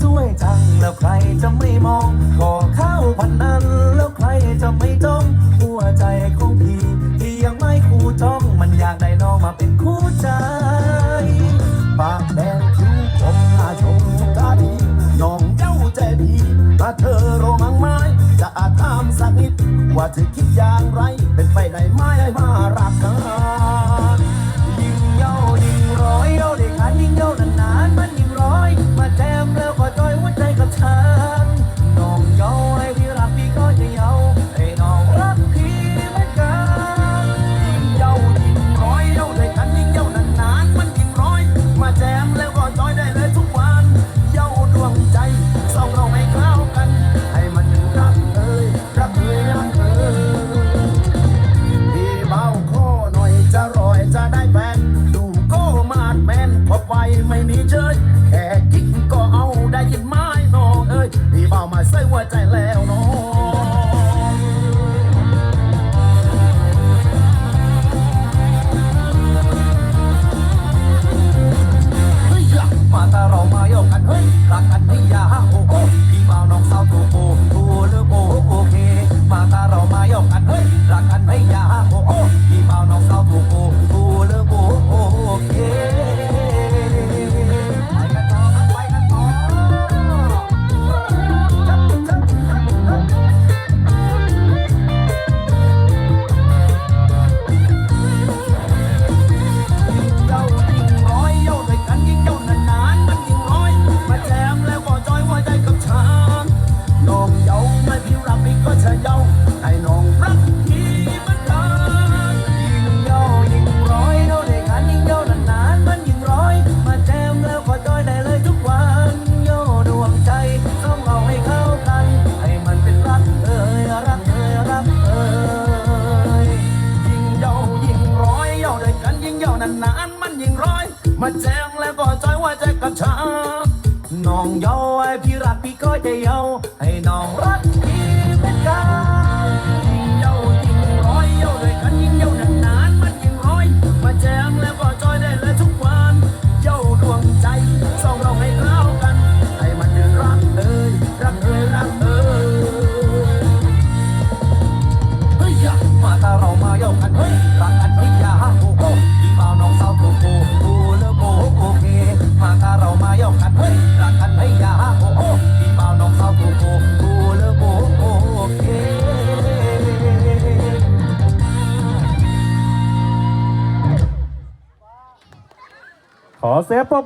สวยจังแล้วใครจะไม่มอง ขอเข้าพันนั้น แล้วใครจะไม่จ้องหัวใจของพี่ที่ยังไม่คู่จ้อง มันอยากได้น้องมาเป็นคู่ใจ ปากแดงคิ้วคมอาชมกาดีน้องเจ้าใจดีถ้าเธอโรมังไม้จะอาถามสักนิด ว่าเธอคิดอย่างไร เป็นไปได้ไหมให้มารักกัน มาแจ้งแล้วก็จอยว่าจะกับฉันน้องยอยพี่รักพี่ก็จะเยาให้น้องรัก Ó, você é pop.